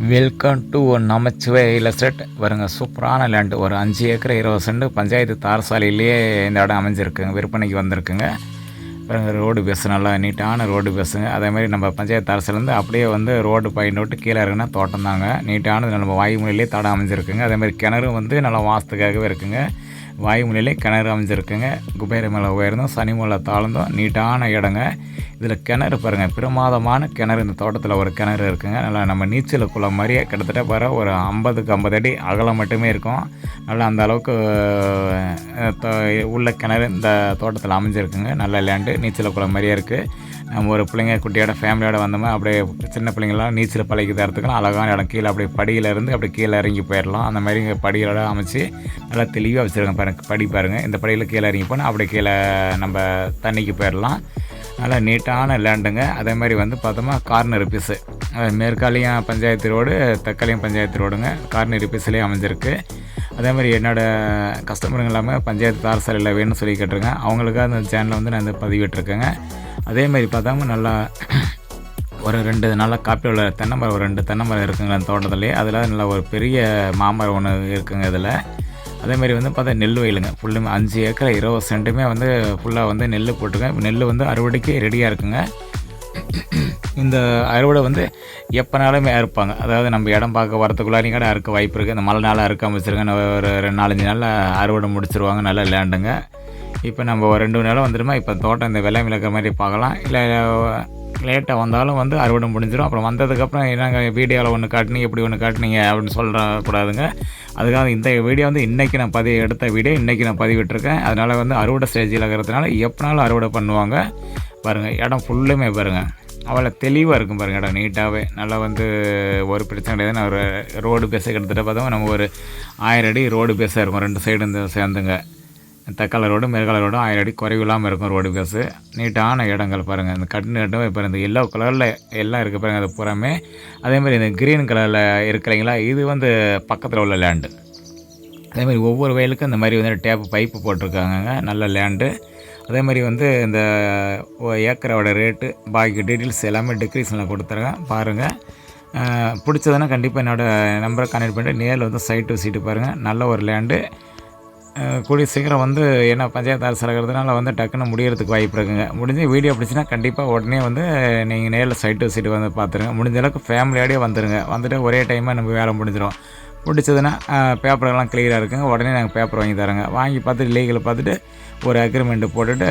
Welcome to one நமச்சுவை estate வருங்க சூப்பரான லேண்டு ஒரு அஞ்சு ஏக்கர் இருபது செண்டு பஞ்சாயத்து தாரசாலையிலேயே இந்த இடம் அமைஞ்சிருக்குங்க விற்பனைக்கு வந்திருக்குங்க. பாருங்க ரோடு பஸ் நல்லா நீட்டான ரோடு பஸ்ஸுங்க அதேமாதிரி நம்ம பஞ்சாயத்து தாரசாலேருந்து அப்படியே வந்து ரோடு பாயிண்ட் விட்டு கீழே இருக்குன்னா தோட்டம் தாங்க நீட்டானது நம்ம வாய்மொழியிலே தடம் அமைஞ்சிருக்குங்க. அதே மாதிரி கிணறு வந்து நல்லா வாசத்துக்காகவே இருக்குங்க. வாயுமலையில் கிணறு அமைஞ்சிருக்குங்க. குபேர மேலே உயர்ந்தும் சனி மலை தாழ்ந்தும். நீட்டான இடங்க. இதில் கிணறு பாருங்கள் பிரமாதமான கிணறு. இந்த தோட்டத்தில் ஒரு கிணறு இருக்குங்க. நல்லா நம்ம நீச்சல் குளம் மாதிரியே கிட்டத்தட்ட பாரு ஒரு ஐம்பதுக்கு ஐம்பது அடி அகலம் மட்டுமே இருக்கும். நல்லா அந்த அளவுக்கு தோ- உள்ள கிணறு இந்த தோட்டத்தில் அமைஞ்சிருக்குங்க. நல்ல லேண்டு நீச்சல் குளம் மாதிரியே இருக்குது நம்ம ஒரு பிள்ளைங்க குட்டியோட ஃபேமிலியோட வந்தோமா அப்படியே சின்ன பிள்ளைங்களாம் நீச்சல் பழகி தரத்துக்குலாம் அழகான இடம். கீழே அப்படியே படியிலேருந்து அப்படியே கீழே இறங்கி போயிடலாம் அந்த மாதிரி இங்கே படிகளோட அமைச்சு நல்லா தெளிவாக வச்சுருக்கேன் பாருங்க படி பாருங்கள் இந்த படியில் கீழே இறங்கி போனால் அப்படியே கீழே நம்ம தண்ணிக்கு போயிடலாம். நல்லா நீட்டான லேண்டுங்க. அதே மாதிரி வந்து பார்த்தோமா கார்னர் பீஸு மேற்காலையும் பஞ்சாயத்து ரோடு தக்காளியும் பஞ்சாயத்து ரோடுங்க. கார்னர் பீஸ்லேயே அமைஞ்சிருக்கு. அதே மாதிரி என்னோடய கஸ்டமருங்க இல்லாமல் பஞ்சாயத்து தாரசாலையில் வேணும்னு சொல்லி கேட்டிருக்கேன் அவங்களுக்காக அந்த சேனலை வந்து நான் இந்த பதிவிட்டுருக்கேங்க. அதே மாதிரி பார்த்தாம நல்லா ஒரு ரெண்டு நல்ல காப்பி உள்ள தென்னை மரம் ஒரு ரெண்டு தென்னை மரம் இருக்குங்க அந்த தோட்டத்துலேயே அதில் நல்லா ஒரு பெரிய மாமரம் ஒன்று இருக்குங்க இதில். அதே மாதிரி வந்து பார்த்தா நெல் வயலுங்க. ஃபுல்லுமே அஞ்சு ஏக்கர் இருபது சென்ட்டுமே வந்து ஃபுல்லாக வந்து நெல் போட்டிருக்கேன் நெல் வந்து அறுவடைக்கு ரெடியாக இருக்குங்க. இந்த அறுவடை வந்து எப்போனாலுமே அறுப்பாங்க. அதாவது நம்ம இடம் பார்க்க வரத்துக்குள்ளாரையும் கூட அறுக்க வாய்ப்பு இருக்குது இந்த மழை நாளாக அறுக்காம அமைச்சிருங்க ஒரு ரெண்டு நாலஞ்சு நாளில் அறுவடை முடிச்சிருவாங்க. நல்ல லேண்டுங்க இப்போ நம்ம ஒரு ரெண்டு நாளாக வந்துடுமா? இப்போ தோட்டம் இந்த விலை விளக்குற மாதிரி பார்க்கலாம். இல்லை லேட்டாக வந்தாலும் வந்து அறுவடை முடிஞ்சிடும் அப்புறம் வந்ததுக்கப்புறம் என்னங்க வீடியோவில் ஒன்று காட்டினீங்க இப்படி ஒன்று காட்டினீங்க அப்படின்னு சொல்கிற கூடாதுங்க அதுக்காக இந்த வீடியோ வந்து இன்றைக்கி நான் பதிவு எடுத்த வீடியோ இன்றைக்கி நான் பதிவிட்டிருக்கேன். அதனால் வந்து அறுவடை ஸ்டேஜில் இருக்கிறதுனால எப்போனாலும் அறுவடை பண்ணுவாங்க. பாருங்கள் இடம் ஃபுல்லுமே பாருங்கள் அவ்வளோ தெளிவாக இருக்கும் பாருங்க இடம் நீட்டாகவே நல்லா வந்து ஒரு பிரச்சனை கிடையாது நான் ஒரு ரோடு பேச கிட்டத்தட்ட பார்த்தோம் நம்ம ஒரு ஆயிரம் அடி ரோடு பேஸாக இருக்கும். ரெண்டு சைடு சேர்ந்துங்க. தக்காள ரோடு மேற்கால ரோடு ஆயிரம் அடி குறைவில்லாமல் இருக்கும் ரோடு பேஸு நீட்டான இடங்கள் பாருங்கள் இந்த கட்டு நட்டும் இப்போ இந்த எல்லோ கலரில் எல்லாம் இருக்குது பாருங்கள் அது புறமே. அதே மாதிரி இந்த க்ரீன் கலரில் இருக்கிறீங்களா இது வந்து பக்கத்தில் உள்ள லேண்டு அதே மாதிரி ஒவ்வொரு வயலுக்கும் இந்த மாதிரி வந்து டேப்பு பைப்பு போட்டிருக்காங்க நல்ல லேண்டு அதே மாதிரி வந்து இந்த ஏக்கரோட ரேட்டு பாக்கி டீட்டெயில்ஸ் எல்லாமே டிஸ்கிரிப்ஷனில் கொடுத்துருங்க. பாருங்கள் பிடிச்சதுன்னா கண்டிப்பாக என்னோடய நம்பரை கனெக்ட் பண்ணிட்டு நேரில் வந்து சைட்டு விசிட்டு பாருங்கள் நல்ல ஒரு லேண்டு கூடிய சீக்கிரம் வந்து என்ன பஞ்சாயத்து அரசு இருக்கிறதுனால வந்து டக்குன்னு முடியறதுக்கு வாய்ப்பு இருக்குங்க. முடிஞ்சு வீடியோ பிடிச்சின்னா கண்டிப்பாக உடனே வந்து நீங்கள் நேரில் சைட்டு விசிட்டு வந்து பார்த்துருங்க முடிஞ்ச அளவுக்கு ஃபேமிலியோடய வந்துடுங்க வந்துட்டு ஒரே டைமாக நம்ம வேலை முடிஞ்சிடும் பிடிச்சதுன்னா பேப்பரெல்லாம் கிளியராக இருக்குங்க. உடனே நாங்கள் பேப்பர் வாங்கி தரோங்க. வாங்கி பார்த்துட்டு லீகலை பார்த்துட்டு ஒரு அக்ரிமெண்ட்டு போட்டுட்டு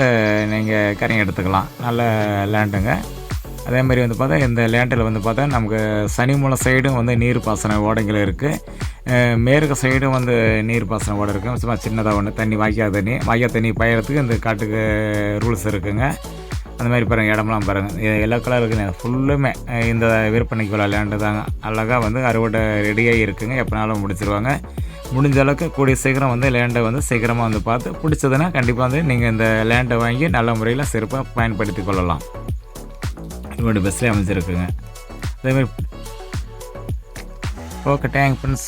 நீங்கள் கரையை எடுத்துக்கலாம். நல்ல லேண்டுங்க அதே மாதிரி வந்து பார்த்தா இந்த லேண்டில் வந்து பார்த்தா நமக்கு சனிமூல சைடும் வந்து நீர் பாசன ஓடைகள் இருக்குது மேற்கு சைடும் வந்து நீர் பாசன ஓடை இருக்குது சும்மா சின்னதாக ஒன்று தண்ணி வாய்க்கா தண்ணி. வாய்க்கா தண்ணி பாயறதுக்கு இந்த காட்டுக்கு ரூல்ஸ் இருக்குங்க. அந்த மாதிரி பாருங்கள் இடம்லாம் பாருங்கள் எல்லா கலர் இருக்குங்க. ஃபுல்லுமே இந்த விற்பனைக்கு உள்ள லேண்டு தாங்க. அழகாக வந்து அறுவடை ரெடியாகி இருக்குங்க. எப்போனாலும் முடிச்சிருவாங்க. முடிஞ்ச அளவுக்கு கூடிய சீக்கிரம் வந்து லேண்டை வந்து சீக்கிரமாக வந்து பார்த்து பிடிச்சதுன்னா கண்டிப்பாக வந்து நீங்கள் இந்த லேண்டை வாங்கி நல்ல முறையில் சிறப்பாக பயன்படுத்தி கொள்ளலாம். ரோடு பஸ்லேயே அமைச்சிருக்குங்க அதேமாதிரி ஓகே டேங்க் ஃப்ரெண்ட்ஸ்